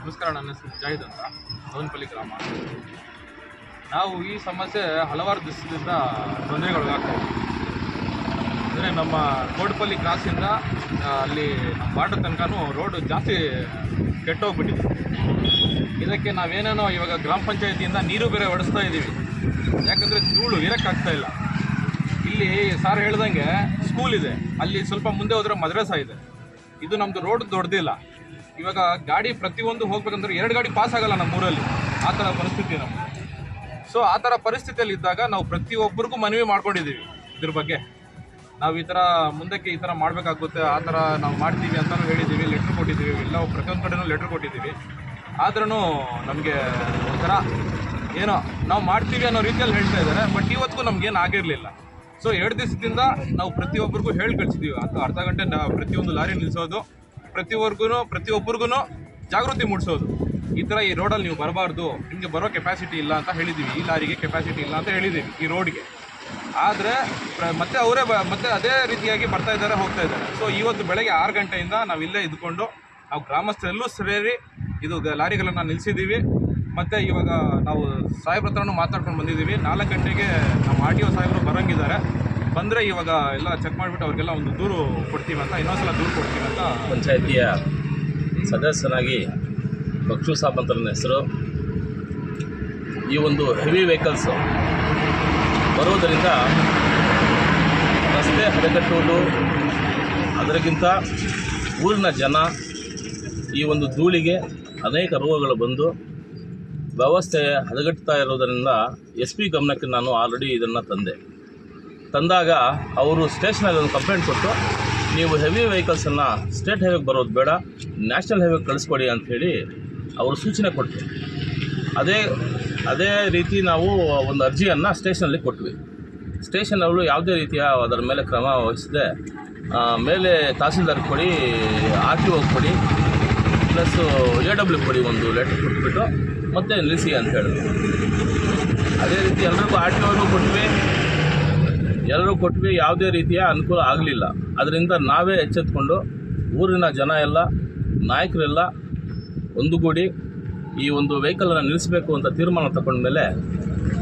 ನಮಸ್ಕಾರ, ನನ್ನ ಹೆಸರು ಜಾಹಿದ್ ಅಂತ. ಗ್ರಾಮ. ನಾವು ಈ ಸಮಸ್ಯೆ ಹಲವಾರು ದಿವಸದಿಂದ ತೊಂದರೆಗೊಳಗಾಗ್ತಾ ಇದ್ದೀವಿ ಅಂದರೆ ನಮ್ಮ ಕೋಡ್ಪಲ್ಲಿ ಕ್ರಾಸಿಂದ ಅಲ್ಲಿ ಬಾರ್ಡರ್ ತನಕನೂ ರೋಡ್ ಜಾಸ್ತಿ ಕೆಟ್ಟೋಗ್ಬಿಟ್ಟಿದೆ. ಇದಕ್ಕೆ ನಾವೇನೇನೋ ಇವಾಗ ಗ್ರಾಮ ಪಂಚಾಯತಿಯಿಂದ ನೀರು ಬೇರೆ ಹೊಡೆಸ್ತಾ ಇದ್ದೀವಿ. ಯಾಕಂದರೆ ಧೂಳು ಇರೋಕ್ಕಾಗ್ತಾ ಇಲ್ಲ. ಇಲ್ಲಿ ಸಾರ್ ಹೇಳ್ದಂಗೆ ಸ್ಕೂಲ್ ಇದೆ. ಅಲ್ಲಿ ಸ್ವಲ್ಪ ಮುಂದೆ ಹೋದ್ರೆ ಮದ್ರಾಸ ಇದೆ. ಇದು ನಮ್ಮದು ರೋಡ್ ದೊಡ್ಡದಿಲ್ಲ. ಇವಾಗ ಗಾಡಿ ಪ್ರತಿಯೊಂದು ಹೋಗ್ಬೇಕಂದ್ರೆ ಎರಡು ಗಾಡಿ ಪಾಸ್ ಆಗಲ್ಲ ನಮ್ಮ ಊರಲ್ಲಿ. ಆ ಥರ ಪರಿಸ್ಥಿತಿ ನಮ್ಮ ಸೊ ಆ ಥರ ಪರಿಸ್ಥಿತಿಯಲ್ಲಿ ಇದ್ದಾಗ ನಾವು ಪ್ರತಿಯೊಬ್ಬರಿಗೂ ಮನವಿ ಮಾಡ್ಕೊಂಡಿದ್ದೀವಿ ಇದ್ರ ಬಗ್ಗೆ. ನಾವು ಈ ಥರ ಮುಂದಕ್ಕೆ ಈ ಥರ ಮಾಡಬೇಕಾಗುತ್ತೆ, ಆ ಥರ ನಾವು ಮಾಡ್ತೀವಿ ಅಂತಲೂ ಹೇಳಿದ್ದೀವಿ ಲೆಟ್ರ್ ಕೊಟ್ಟಿದ್ದೀವಿ, ಎಲ್ಲ ಪ್ರತಿಯೊಂದು ಕಡೆನೂ ಲೆಟ್ರ್ ಕೊಟ್ಟಿದ್ದೀವಿ. ಆದ್ರೂ ನಮಗೆ ಒಂಥರ ಏನೋ ನಾವು ಮಾಡ್ತೀವಿ ಅನ್ನೋ ರೀತಿಯಲ್ಲಿ ಹೇಳ್ತಾ ಇದ್ದಾರೆ ಬಟ್ ಇವತ್ತಿಗೂ ನಮ್ಗೇನು ಆಗಿರಲಿಲ್ಲ. ಸೊ ಎರಡು ದಿವಸದಿಂದ ನಾವು ಪ್ರತಿಯೊಬ್ಬರಿಗೂ ಹೇಳಿ ಕಳಿಸಿದ್ದೀವಿ. ಅಂತ ಅರ್ಧ ಗಂಟೆ ಪ್ರತಿಯೊಂದು ಲಾರಿ ನಿಲ್ಲಿಸೋದು ಪ್ರತಿಯೊಬ್ಬರಿಗೂ ಪ್ರತಿಯೊಬ್ಬರಿಗೂ ಜಾಗೃತಿ ಮೂಡಿಸೋದು. ಈ ಥರ ಈ ರೋಡಲ್ಲಿ ನೀವು ಬರಬಾರ್ದು. ನಿಮಗೆ ಬರೋ ಕೆಪಾಸಿಟಿ ಇಲ್ಲ ಅಂತ ಹೇಳಿದ್ದೀವಿ ಈ ಲಾರಿಗೆ ಕೆಪಾಸಿಟಿ ಇಲ್ಲ ಅಂತ ಹೇಳಿದ್ದೀವಿ ಈ ರೋಡ್ಗೆ ಆದರೆ ಮತ್ತೆ ಅವರೇ ಮತ್ತೆ ಅದೇ ರೀತಿಯಾಗಿ ಬರ್ತಾ ಇದ್ದಾರೆ, ಹೋಗ್ತಾ ಇದ್ದಾರೆ. ಸೊ ಇವತ್ತು ಬೆಳಗ್ಗೆ ಆರು ಗಂಟೆಯಿಂದ ನಾವು ಇಲ್ಲೇ ಇದ್ಕೊಂಡು ನಾವು ಗ್ರಾಮಸ್ಥರೆಲ್ಲೂ ಸೇರಿ ಇದು ಲಾರಿಗಳನ್ನು ನಿಲ್ಲಿಸಿದ್ದೀವಿ ಮತ್ತು ಇವಾಗ ನಾವು ಸಾಹೇಬ್ರ ಹತ್ರನೂ ಮಾತಾಡ್ಕೊಂಡು ಬಂದಿದ್ದೀವಿ ನಾಲ್ಕು ಗಂಟೆಗೆ ನಮ್ಮ ಆರ್ ಟಿ ಒ ಸಾಹೇಬರು ಬರೋಂಗಿದ್ದಾರೆ. ಬಂದರೆ ಇವಾಗ ಎಲ್ಲ ಚೆಕ್ ಮಾಡಿಬಿಟ್ಟು ಅವ್ರಿಗೆಲ್ಲ ಒಂದು ದೂರು ಕೊಡ್ತೀವಿ ಅಂತ, ಇನ್ನೊಂದ್ಸಲ ದೂರು ಕೊಡ್ತೀವಿ ಅಂತ ಪಂಚಾಯಿತಿಯ ಸದಸ್ಯನಾಗಿ ಬಕ್ಷು ಸಾಬ್ ಹೆಸರು. ಈ ಒಂದು ಹೆವಿ ವೆಹಿಕಲ್ಸ್ ಬರುವುದರಿಂದ ರಸ್ತೆ ಹದಗೆಟ್ಟುವುದು ಅದಕ್ಕಿಂತ ಊರಿನ ಜನ ಈ ಒಂದು ಧೂಳಿಗೆ ಅನೇಕ ರೋಗಗಳು ಬಂದು ವ್ಯವಸ್ಥೆ ಹದಗೆಡ್ತಾ ಇರೋದರಿಂದ ಎಸ್ ಪಿ ಗಮನಕ್ಕೆ ನಾನು ಆಲ್ರೆಡಿ ಇದನ್ನು ತಂದೆ. ತಂದಾಗ ಅವರು ಸ್ಟೇಷನಲ್ಲಿ ಒಂದು ಕಂಪ್ಲೇಂಟ್ ಕೊಟ್ಟು, ನೀವು ಹೆವಿ ವೆಹಿಕಲ್ಸನ್ನು ಸ್ಟೇಟ್ ಹೈವೇಗೆ ಬರೋದು ಬೇಡ ನ್ಯಾಷನಲ್ ಹೈವೇಗೆ ಕಳಿಸ್ಕೊಡಿ ಅಂಥೇಳಿ ಅವರು ಸೂಚನೆ ಕೊಟ್ಟರು. ಅದೇ ಅದೇ ರೀತಿ ನಾವು ಒಂದು ಅರ್ಜಿಯನ್ನು ಸ್ಟೇಷನಲ್ಲಿ ಕೊಟ್ವಿ. ಸ್ಟೇಷನ್ ಅವರು ಯಾವುದೇ ರೀತಿಯ ಅದರ ಮೇಲೆ ಕ್ರಮ ವಹಿಸದೆ ಮೇಲೆ ತಹಸೀಲ್ದಾರ್ ಕೊಡಿ, ಆರ್ ಟಿ ಓಗೆ ಕೊಡಿ ಪ್ಲಸ್ಸು ಎ ಡಬ್ಲ್ಯೂ ಕೊಡಿ ಒಂದು ಲೆಟರ್ ಕೊಟ್ಬಿಟ್ಟು ಮತ್ತೆ ನಿಲ್ಲಿಸಿ ಅಂತ ಹೇಳಿದ್ರು. ಅದೇ ರೀತಿ ಎಲ್ಲರಿಗೂ ಆರ್ ಟಿ ಓಗೂ ಕೊಟ್ವಿ. ಎಲ್ಲರೂ ಕೊಟ್ವಿ, ಯಾವುದೇ ರೀತಿಯ ಅನುಕೂಲ ಆಗಲಿಲ್ಲ. ಅದರಿಂದ ನಾವೇ ಎಚ್ಚೆತ್ಕೊಂಡು ಊರಿನ ಜನ ಎಲ್ಲ, ನಾಯಕರೆಲ್ಲ ಒಂದುಗೂಡಿ ಈ ಒಂದು ವೆಹಿಕಲನ್ನು ನಿಲ್ಲಿಸಬೇಕು ಅಂತ ತೀರ್ಮಾನ ತಗೊಂಡ್ಮೇಲೆ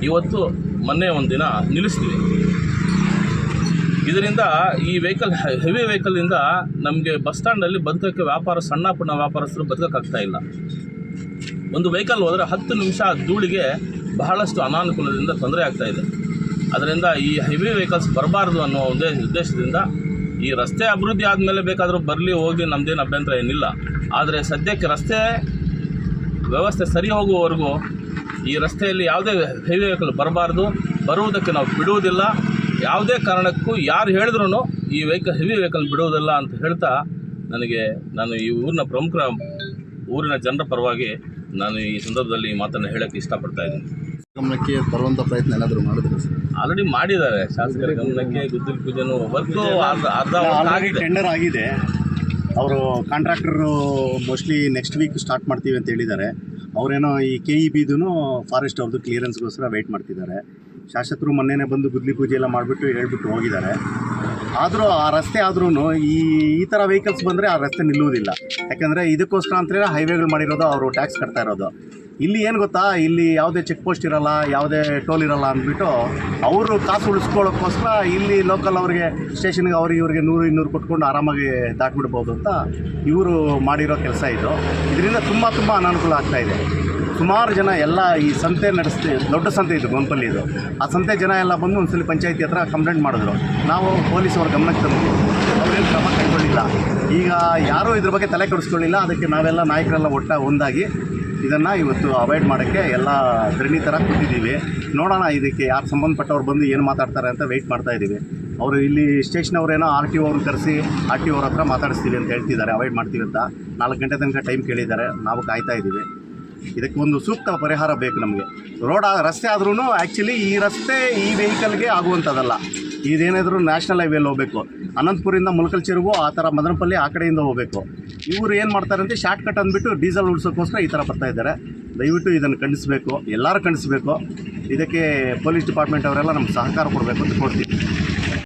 ಇವತ್ತು ಮೊನ್ನೆ ಒಂದು ದಿನ ನಿಲ್ಲಿಸ್ತೀವಿ. ಇದರಿಂದ ಈ ವೆಹಿಕಲ್ ಹೆವಿ ವೆಹಿಕಲಿಂದ ನಮಗೆ ಬಸ್ ಸ್ಟ್ಯಾಂಡಲ್ಲಿ ಬದುಕೋಕ್ಕೆ ವ್ಯಾಪಾರ, ಸಣ್ಣ ಪುಣ್ಣ ವ್ಯಾಪಾರಸ್ಥರು ಬದುಕೋಕ್ಕಾಗ್ತಾ ಇಲ್ಲ. ಒಂದು ವೆಹಿಕಲ್ ಹೋದರೆ ಹತ್ತು ನಿಮಿಷ ಧೂಳಿಗೆ ಬಹಳಷ್ಟು ಅನಾನುಕೂಲದಿಂದ ತೊಂದರೆ ಆಗ್ತಾಯಿದೆ ಅದರಿಂದ ಈ ಹೆವಿ ವೆಹಿಕಲ್ಸ್ ಬರಬಾರ್ದು ಅನ್ನೋ ಉದ್ದೇಶ, ಉದ್ದೇಶದಿಂದ ಈ ರಸ್ತೆ ಅಭಿವೃದ್ಧಿ ಆದಮೇಲೆ ಬೇಕಾದರೂ ಬರಲಿ, ಹೋಗಿ ನಮ್ಮದೇನು ಅಭ್ಯಂತರ ಏನಿಲ್ಲ. ಆದರೆ ಸದ್ಯಕ್ಕೆ ರಸ್ತೆ ವ್ಯವಸ್ಥೆ ಸರಿ ಹೋಗುವವರೆಗೂ ಈ ರಸ್ತೆಯಲ್ಲಿ ಯಾವುದೇ ಹೆವಿ ವೆಹಿಕಲ್ ಬರಬಾರ್ದು. ಬರುವುದಕ್ಕೆ ನಾವು ಬಿಡುವುದಿಲ್ಲ. ಯಾವುದೇ ಕಾರಣಕ್ಕೂ ಯಾರು ಹೇಳಿದ್ರೂ ಈ ವೆಹಿಕಲ್ ಹೆವಿ ವೆಹಿಕಲ್ ಬಿಡುವುದಿಲ್ಲ ಅಂತ ಹೇಳ್ತಾ ನನಗೆ ನಾನು ಈ ಊರಿನ ಪ್ರಮುಖ ಊರಿನ ಜನರ ಪರವಾಗಿ ನಾನು ಈ ಸಂದರ್ಭದಲ್ಲಿ ಮಾತನ್ನು ಹೇಳೋಕ್ಕೆ ಇಷ್ಟಪಡ್ತಾ ಇದ್ದೀನಿ. ಗಮನಕ್ಕೆ ತರುವಂತ ಪ್ರಯತ್ನ ಏನಾದರೂ ಮಾಡಿದ್ರು ಸರ್? ಆಲ್ರೆಡಿ ಮಾಡಿದ್ದಾರೆ. ಶಾಸಕರ ಗಮನಕ್ಕೆ ಗುದ್ದಲಿ ಪೂಜೆನೂ ವರ್ಕು ಅರ್ಧ ಅರ್ಧ work ಆಲ್ರೆಡಿ ಆಗಿದೆ. ಟೆಂಡರ್ ಆಗಿದೆ. ಅವರು contractor mostly next week start ಮಾಡ್ತೀವಿ ಅಂತ ಹೇಳಿದ್ದಾರೆ. ಅವರೇನೋ ಈ ಕೆ ಇ ಬಿದು ಫಾರೆಸ್ಟ್ ಅವ್ರದ್ದು ಕ್ಲಿಯರೆನ್ಸ್ಗೋಸ್ಕರ ವೆಯ್ಟ್ ಮಾಡ್ತಿದ್ದಾರೆ. ಶಾಸಕರು ಮೊನ್ನೆನೇ ಬಂದು ಗುದ್ದಲಿ ಪೂಜೆ ಎಲ್ಲ ಮಾಡಿಬಿಟ್ಟು ಹೇಳ್ಬಿಟ್ಟು ಹೋಗಿದ್ದಾರೆ. ಆದರೂ ಆ ರಸ್ತೆ ಆದ್ರೂ ಈ ಈ ಥರ ವೆಹಿಕಲ್ಸ್ ಬಂದರೆ ಆ ರಸ್ತೆ ನಿಲ್ಲುವುದಿಲ್ಲ. ಯಾಕಂದರೆ ಇದಕ್ಕೋಸ್ಕರ ಅಂತೇಳಿ ಹೈವೇಗಳು ಮಾಡಿರೋದು ಅವರು ಟ್ಯಾಕ್ಸ್ ಕಟ್ತಾ ಇರೋದು. ಇಲ್ಲಿ ಏನು ಗೊತ್ತಾ? ಇಲ್ಲಿ ಯಾವುದೇ ಚೆಕ್ ಪೋಸ್ಟ್ ಇರಲ್ಲ, ಯಾವುದೇ ಟೋಲ್ ಇರಲ್ಲ ಅಂದ್ಬಿಟ್ಟು ಅವರು ಕಾಸು ಉಳಿಸ್ಕೊಳ್ಳೋಕ್ಕೋಸ್ಕರ ಇಲ್ಲಿ ಲೋಕಲ್ ಅವರಿಗೆ ಸ್ಟೇಷನ್ಗೆ ಅವ್ರಿಗೆ ಇವ್ರಿಗೆ ನೂರು, ಇನ್ನೂರು ಕೊಟ್ಕೊಂಡು ಆರಾಮಾಗಿ ದಾಟ್ಬಿಡ್ಬೋದು ಅಂತ ಇವರು ಮಾಡಿರೋ ಕೆಲಸ ಇದು. ಇದರಿಂದ ತುಂಬ ತುಂಬ ಅನಾನುಕೂಲ ಆಗ್ತಾ ಇದೆ. ಸುಮಾರು ಜನ ಎಲ್ಲ ಈ ಸಂತೆ ನಡೆಸ್ತಿ, ದೊಡ್ಡ ಸಂತೆ ಇದು ಗೊಂಪಲ್ಲಿ ಇದು. ಆ ಸಂತೆ ಜನ ಎಲ್ಲ ಬಂದು ಒಂದ್ಸಲಿ ಪಂಚಾಯತಿ ಹತ್ರ ಕಂಪ್ಲೇಂಟ್ ಮಾಡಿದ್ರು. ನಾವು ಪೊಲೀಸ್ ಅವ್ರ ಗಮನಕ್ಕೆ ತಂದು ಅವ್ರೇನು ಕ್ರಮ ಕೈಗೊಳ್ಳಿಲ್ಲ. ಈಗ ಯಾರೂ ಇದ್ರ ಬಗ್ಗೆ ತಲೆ ಕೆಡಿಸ್ಕೊಳ್ಳಿಲ್ಲ. ಅದಕ್ಕೆ ನಾವೆಲ್ಲ ನಾಯಕರೆಲ್ಲ ಒಟ್ಟ ಒಂದಾಗಿ ಇದನ್ನು ಇವತ್ತು ಅವಾಯ್ಡ್ ಮಾಡೋಕ್ಕೆ ಎಲ್ಲ ಧರಣಿ ಥರ ಕೂತಿದ್ದೀವಿ. ನೋಡೋಣ ಇದಕ್ಕೆ ಯಾರು ಸಂಬಂಧಪಟ್ಟವ್ರು ಬಂದು ಏನು ಮಾತಾಡ್ತಾರೆ ಅಂತ ವೆಯ್ಟ್ ಮಾಡ್ತಾ ಇದ್ದೀವಿ ಅವರು ಇಲ್ಲಿ ಸ್ಟೇಷನ್ ಅವರೇನೋ ಆರ್ ಟಿ ಅವ್ರನ್ನ ಕರೆಸಿ ಆರ್ ಟಿ ಅವ್ರ ಹತ್ರ ಮಾತಾಡಿಸ್ತೀವಿ ಅಂತ ಹೇಳ್ತಿದ್ದಾರೆ. ಅವಾಯ್ಡ್ ಮಾಡ್ತೀವಿ ಅಂತ. ನಾಲ್ಕು ಗಂಟೆ ತನಕ ಟೈಮ್ ಕೇಳಿದ್ದಾರೆ. ನಾವು ಕಾಯ್ತಾ ಇದ್ದೀವಿ ಇದಕ್ಕೆ ಒಂದು ಸೂಕ್ತ ಪರಿಹಾರ ಬೇಕು ನಮಗೆ. ರೋಡ್ ರಸ್ತೆ ಆದ್ರೂ ಆ್ಯಕ್ಚುಲಿ ಈ ರಸ್ತೆ ಈ ವೆಹಿಕಲ್ಗೆ ಆಗುವಂಥದ್ದಲ್ಲ ಇದೇನಾದರೂ ನ್ಯಾಷನಲ್ ಹೈವೇಲಿ ಹೋಗಬೇಕು. ಅನಂತಪುರಿಂದ ಮುಲಕಲ್ ಆ ಥರ ಮದನಪಲ್ಲಿ ಆ ಕಡೆಯಿಂದ ಹೋಗಬೇಕು. ಇವರು ಏನು ಮಾಡ್ತಾರೆ ಅಂದರೆ ಶಾರ್ಟ್ ಕಟ್ ಅಂದ್ಬಿಟ್ಟು ಡೀಸೆಲ್ ಉಳಿಸೋಕ್ಕೋಸ್ಕರ ಈ ಥರ ಬರ್ತಾ ಇದ್ದಾರೆ. ದಯವಿಟ್ಟು ಇದನ್ನು ಖಂಡಿಸಬೇಕು. ಎಲ್ಲರೂ ಖಂಡಿಸಬೇಕು. ಇದಕ್ಕೆ ಪೊಲೀಸ್ ಡಿಪಾರ್ಟ್ಮೆಂಟ್ ಅವರೆಲ್ಲ ನಮ್ಗೆ ಸಹಕಾರ ಕೊಡಬೇಕು ಅಂತ ಕೊಡ್ತೀವಿ.